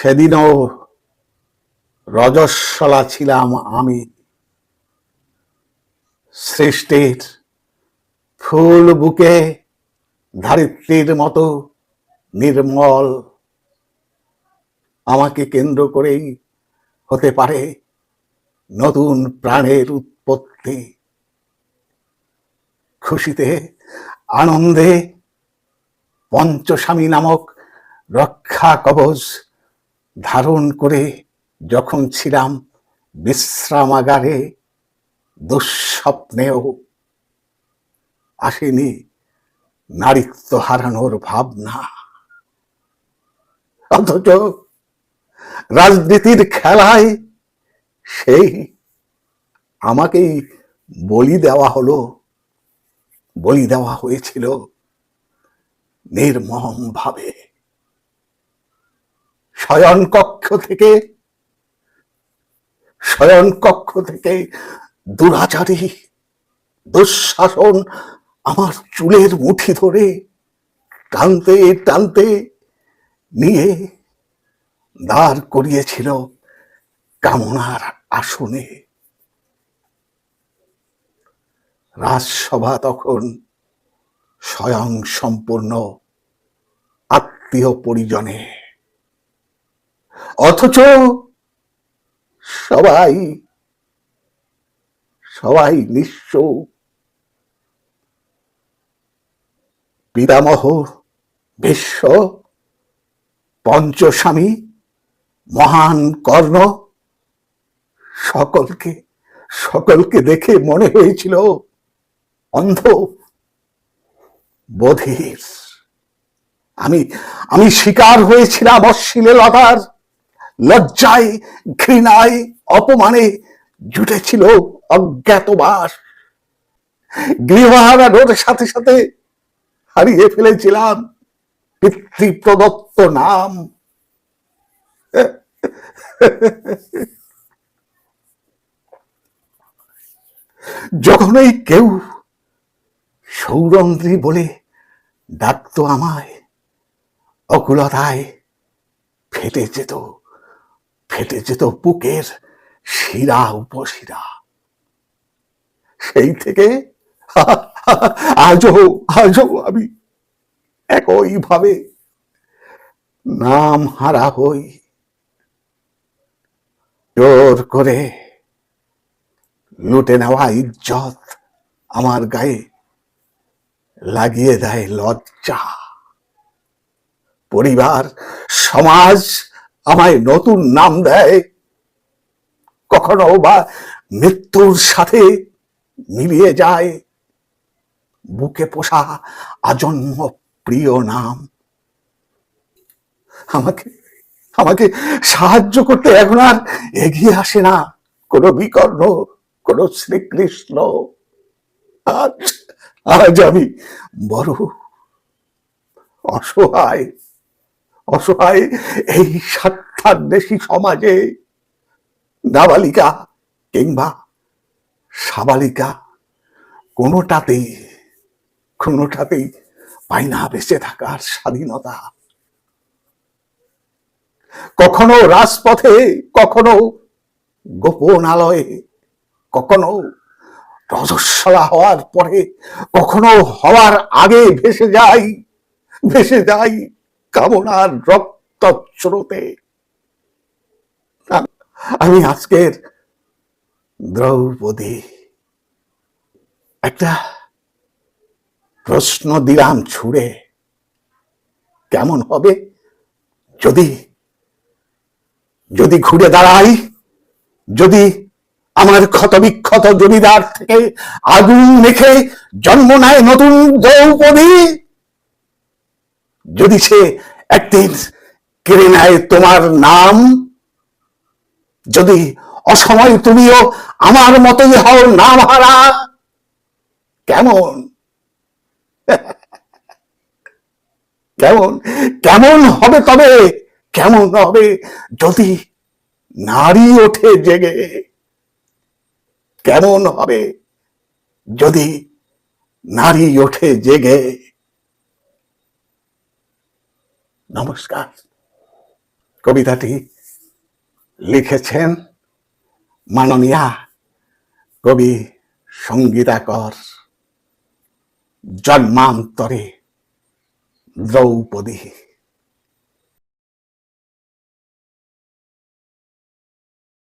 সেদিনও রজস্বলা ছিলাম আমি। সৃষ্টির ফুল বুকে ধারিত্রীর মতো নির্মল। আমাকে কেন্দ্র করেই হতে পারে নতুন প্রাণের উৎপত্তি। খুশিতে, আনন্দে পঞ্চস্বামী নামক রক্ষা কবচ ধারণ করে যখন ছিলাম বিশ্রামাগারে, দুঃস্বপ্নেও আসেনি নারীত্ব হারানোর ভাবনা। অথচ রাজনীতির খেলায় সেই আমাকেই বলি দেওয়া হলো, বলি দেওয়া হয়েছিল নির্মম শয়ন কক্ষ থেকে শয়ন কক্ষ থেকে দুরাচারী, দুঃশাসন আমার চুলের মুঠি ধরে টানতে টানতে নিয়ে দাঁড় করিয়েছিল কামনার আসনে। রাজসভা তখন স্বয়ং সম্পূর্ণ আত্মীয় পরিজনে। অথচ সবাই সবাই নিঃস্ব। পিতামহ বিশ্ব পঞ্চস্বামী, মহান কর্ণ, সকলকে সকলকে দেখে মনে হয়েছিল অন্ধ, বধির। আমি আমি শিকার হয়েছিলাম অশ্লীলতার লজ্জায়, ঘৃণায়, অপমানে জুটেছিল অজ্ঞাতবাস গৃহহারানোর সাথে সাথে হারিয়ে ফেলেছিলাম পিতৃপ্রদত্ত নাম। যখনই কেউ সৌরন্দ্রী বলে ডাকতো আমায়, অকুলতায় ফেটে যেত। ফেটে যেত বুকের শিরা উপশিরা। সেই থেকে আজও আজও আমি একইভাবে নাম হারা হই। জোর করে লুটে নেওয়া ইজ্জত আমার গায়ে লাগিয়ে দেয় লজ্জা। পরিবার, সমাজ আমায় নতুন নাম দেয়। কখনো বা মৃত্যুর সাথে মিলিয়ে যায়। বুকে পোষা আজন্ম প্রিয় নাম। আমাকে আমাকে সাহায্য করতে এখন আর এগিয়ে আসে না। কোনো বিকর্ণ, কোনো শ্রীকৃষ্ণ। আজ আজ আমি বড় অসহায়। অসহায় এই স্বার্থান্বেষী সমাজে নাবালিকা কিংবা সাবালিকা কোনোটাতেই কোনোটাতেই পাই না বেঁচে থাকার স্বাধীনতা। কখনো রাজপথে, কখনো গোপন আলয়ে, কখনো রজস্বলা হওয়ার পরে, কখনো হওয়ার আগে ভেসে যাই ভেসে যাই কামনার রক্ত স্রোতে আমি আজকের দ্রৌপদী একটা প্রশ্ন দিলাম ছুড়ে। কেমন হবে? যদি যদি ঘুরে দাঁড়াই, যদি আমার ক্ষতবিক্ষত জমিদার থেকে আগুন মেখে জন্ম নেয় নতুন দ্রৌপদী যদি সে একদিন কেড়ে নেয় তোমার নাম, যদি অসময় তুমিও আমার মতোই হও নাম হারা কেমন? কেমন? কেমন হবে তবে, কেমন হবে যদি নারী ওঠে জেগে, কেমন হবে যদি নারী ওঠে জেগে? নমস্কার। কবিতাটি লিখেছেন মাননীয়া কবি সঙ্গীতাকর। জন্মান্তরে দ্রৌপদী।